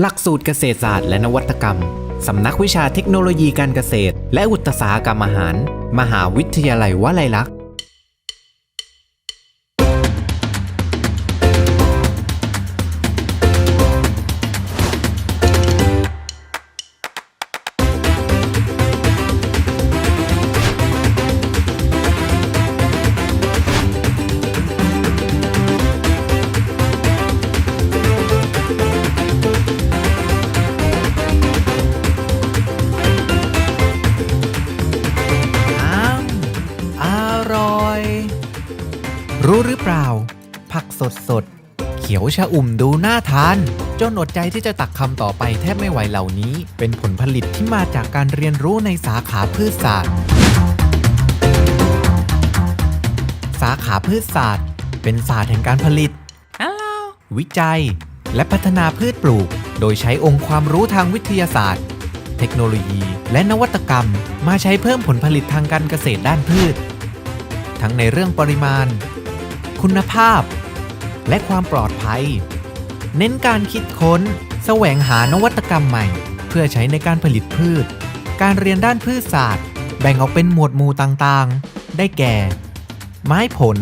หลักสูตรเกษตรศาสตร์และนวัตกรรม สำนักวิชาเทคโนโลยีการเกษตร และอุตสาหกรรมอาหาร มหาวิทยาลัยวลัยลักษณ์ ร่อย รู้หรือเปล่า ผักสดสดๆเขียวชะอุ่มดูน่าทาน จนอดใจที่จะตักคำต่อไปแทบไม่ไหวเหล่านี้ เป็นผลผลิตที่มาจากการเรียนรู้ในสาขาพืชศาสตร์ สาขาพืชศาสตร์ เป็นศาสตร์แห่งการผลิต วิจัย และพัฒนาพืชปลูก โดยใช้องค์ความรู้ทางวิทยาศาสตร์ เทคโนโลยี และนวัตกรรม มาใช้เพิ่มผลผลิตทางการเกษตรด้านพืช ทั้งในเรื่องปริมาณ คุณภาพ และความปลอดภัย เน้นการคิดค้น แสวงหานวัตกรรมใหม่ เพื่อใช้ในการผลิตพืช การเรียนด้านพืชศาสตร์ แบ่งออกเป็นหมวดหมู่ต่างๆ ได้แก่ ไม้ผล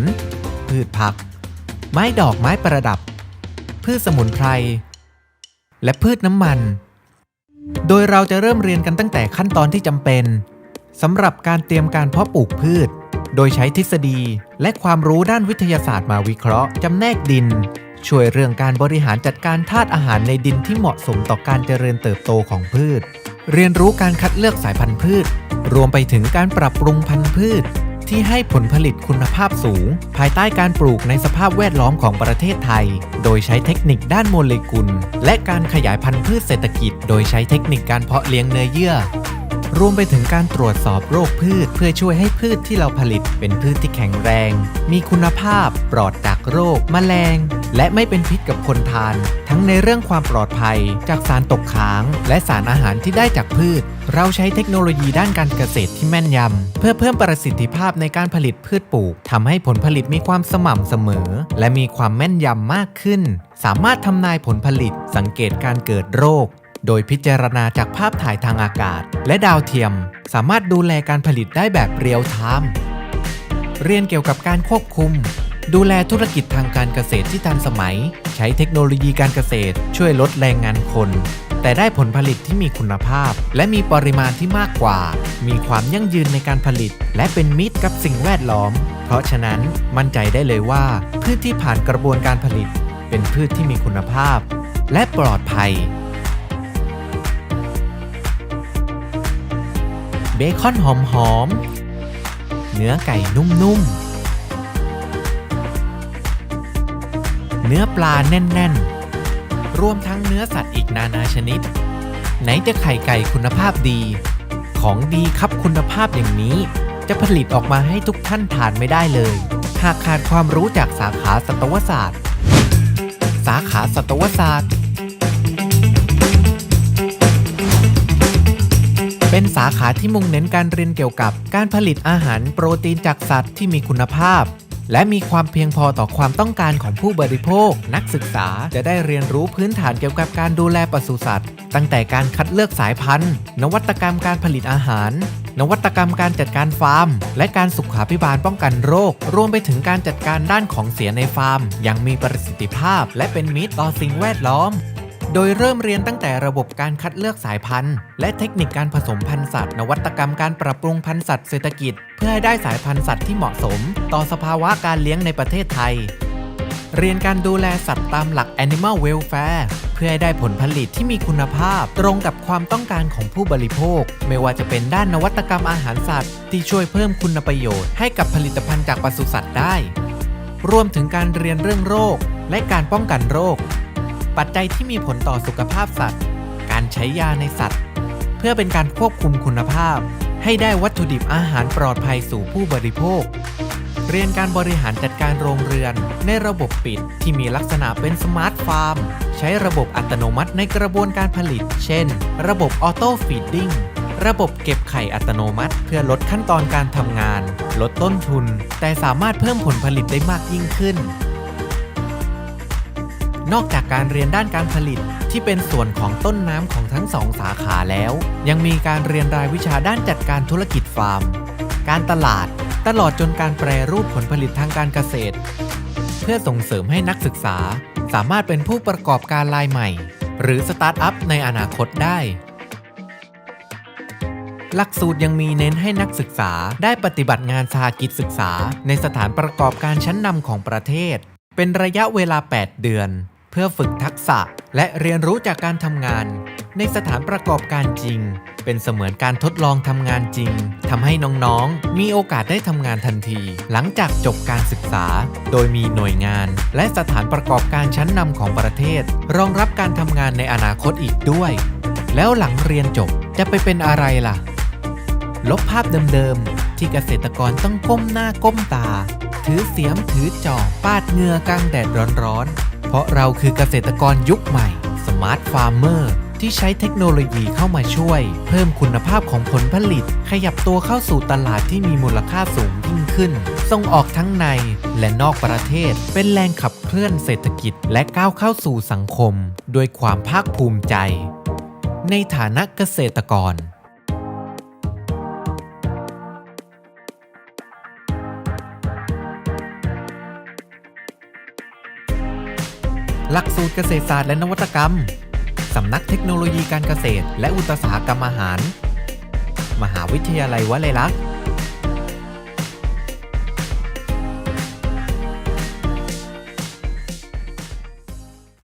พืชผัก ไม้ดอกไม้ประดับ พืชสมุนไพร และพืชน้ำมัน โดยเราจะเริ่มเรียนกันตั้งแต่ขั้นตอนที่จำเป็นสำหรับการเตรียมการเพาะปลูกพืช โดยใช้ทฤษฎีและความรู้ด้านวิทยาศาสตร์มาวิเคราะห์จำแนกดิน ช่วยเรื่องการบริหารจัดการธาตุอาหารในดินที่เหมาะสมต่อการเจริญเติบโตของพืช เรียนรู้การคัดเลือกสายพันธุ์พืช รวมไปถึงการปรับปรุงพันธุ์พืช ที่ให้ผลผลิตคุณภาพสูง ภายใต้การปลูกในสภาพแวดล้อมของประเทศไทย โดยใช้เทคนิคด้านโมเลกุล และการขยายพันธุ์พืชเศรษฐกิจ โดยใช้เทคนิคการเพาะเลี้ยงเนื้อเยื่อ รวมไปถึงการตรวจสอบโรคพืช เพื่อช่วยให้พืชที่เราผลิตเป็นพืชที่แข็งแรง มีคุณภาพ ปลอดจากโรคแมลง และไม่เป็นพิษกับคนทาน ทั้งในเรื่องความปลอดภัย จากสารตกค้าง และสารอาหารที่ได้จากพืช เราใช้เทคโนโลยีด้านการเกษตรที่แม่นยำ เพื่อเพิ่มประสิทธิภาพในการผลิตพืชปลูกทำให้ผลผลิตมีความสม่ำเสมอ และมีความแม่นยำมากขึ้น สามารถทำนายผลผลิต สังเกตการเกิดโรค โดยพิจารณาจากภาพถ่ายทางอากาศ และดาวเทียม สามารถดูแลการผลิตได้แบบเรียลไทม์เรียนเกี่ยวกับการควบคุม ดูแลธุรกิจทางการเกษตรที่ทันสมัย ใช้เทคโนโลยีการเกษตร ช่วยลดแรงงานคน แต่ได้ผลผลิตที่มีคุณภาพ และมีปริมาณที่มากกว่า มีความยั่งยืนในการผลิต และเป็นมิตรกับสิ่งแวดล้อม เพราะฉะนั้นมั่นใจได้เลยว่า พืชที่ผ่านกระบวนการผลิต เป็นพืชที่มีคุณภาพ และปลอดภัย เบคอนหอมๆ เนื้อไก่นุ่มๆ เนื้อปลาแน่นๆ รวมทั้งเนื้อสัตว์อีกนานาชนิด ไหนจะไข่ไก่คุณภาพดี ของดีครับคุณภาพอย่างนี้ จะผลิตออกมาให้ทุกท่านทานไม่ได้เลย หากขาดความรู้จากสาขาสัตวศาสตร์ สาขาสัตวศาสตร์ สาขาที่มุ่งเน้นการเรียนเกี่ยวกับการผลิตอาหารโปรตีนจากสัตว์ที่มีคุณภาพ และมีความเพียงพอต่อความต้องการของผู้บริโภค นักศึกษาจะได้เรียนรู้พื้นฐานเกี่ยวกับการดูแลปศุสัตว์ ตั้งแต่การคัดเลือกสายพันธุ์ นวัตกรรมการผลิตอาหาร นวัตกรรมการจัดการฟาร์ม และการสุขาภิบาลป้องกันโรค รวมไปถึงการจัดการด้านของเสียในฟาร์ม อย่างมีประสิทธิภาพ และเป็นมิตรต่อสิ่งแวดล้อม ดยเริ่มเรียนตั้งแต่ระบบการคัดเลือกสายพันธุ์ และเทคนิคการผสมพันธุ์สัตว์ นวัตกรรมการปรับปรุงพันธุ์สัตว์เศรษฐกิจ เพื่อให้ได้สายพันธุ์สัตว์ที่เหมาะสม ต่อสภาวะการเลี้ยงในประเทศไทย เรียนการดูแลสัตว์ตามหลัก Animal Welfare เพื่อให้ได้ผลผลิตที่มีคุณภาพ ตรงกับความต้องการของผู้บริโภค ไม่ว่าจะเป็นด้านนวัตกรรมอาหารสัตว์ ที่ช่วยเพิ่มคุณประโยชน์ให้กับผลิตภัณฑ์จากปศุสัตว์ได้ รวมถึงการเรียนเรื่องโรค และการป้องกันโรค ปัจจัยที่มีผลต่อสุขภาพสัตว์ การใช้ยาในสัตว์ เพื่อเป็นการควบคุมคุณภาพ ให้ได้วัตถุดิบอาหารปลอดภัยสู่ผู้บริโภค เรียนการบริหารจัดการโรงเรือน ในระบบปิดที่มีลักษณะเป็นสมาร์ทฟาร์ม ใช้ระบบอัตโนมัติในกระบวนการผลิต เช่น ระบบออโต้ฟีดดิ้งระบบเก็บไข่อัตโนมัติ เพื่อลดขั้นตอนการทำงาน ลดต้นทุน แต่สามารถเพิ่มผลผลิตได้มากยิ่งขึ้น นอกจากการเรียนด้านการผลิตที่เป็นส่วนของต้นน้ำของทั้งสองสาขาแล้ว ยังมีการเรียนรายวิชาด้านจัดการธุรกิจฟาร์ม การตลาดตลอดจนการแปรรูปผลผลิตทางการเกษตร เพื่อส่งเสริมให้นักศึกษา สามารถเป็นผู้ประกอบการรายใหม่ หรือสตาร์ทอัพในอนาคตได้ หลักสูตรยังมีเน้นให้นักศึกษาได้ปฏิบัติงานสหกิจศึกษา ในสถานประกอบการชั้นนำของประเทศ เป็นระยะเวลา 8 เดือน เพื่อฝึกทักษะและเรียนรู้จากการทำงาน ในสถานประกอบการจริง เป็นเสมือนการทดลองทำงานจริงทำให้น้องๆ มีโอกาสได้ทำงานทันที หลังจากจบการศึกษา โดยมีหน่วยงาน และสถานประกอบการชั้นนำของประเทศ รองรับการทำงานในอนาคตอีกด้วย แล้วหลังเรียนจบจะไปเป็นอะไรล่ะ ลบภาพเดิมๆ ที่เกษตรกรต้องก้มหน้าก้มตา ถือเสียมถือจอบปาดเหงื่อกลางแดดร้อนๆ เพราะเราคือเกษตรกรยุคใหม่สมาร์ทฟาร์มเมอร์ที่ใช้เทคโนโลยีเข้ามาช่วย เพิ่มคุณภาพของผลผลิต ขยับตัวเข้าสู่ตลาดที่มีมูลค่าสูงยิ่งขึ้น ส่งออกทั้งในและนอกประเทศ เป็นแรงขับเคลื่อนเศรษฐกิจและก้าวเข้าสู่สังคม ด้วยความภาคภูมิใจ ในฐานะเกษตรกร หลักสูตรเกษตรศาสตร์และนวัตกรรม สำนักเทคโนโลยีการเกษตร และอุตสาหกรรมอาหาร มหาวิทยาลัยวลัยลักษณ์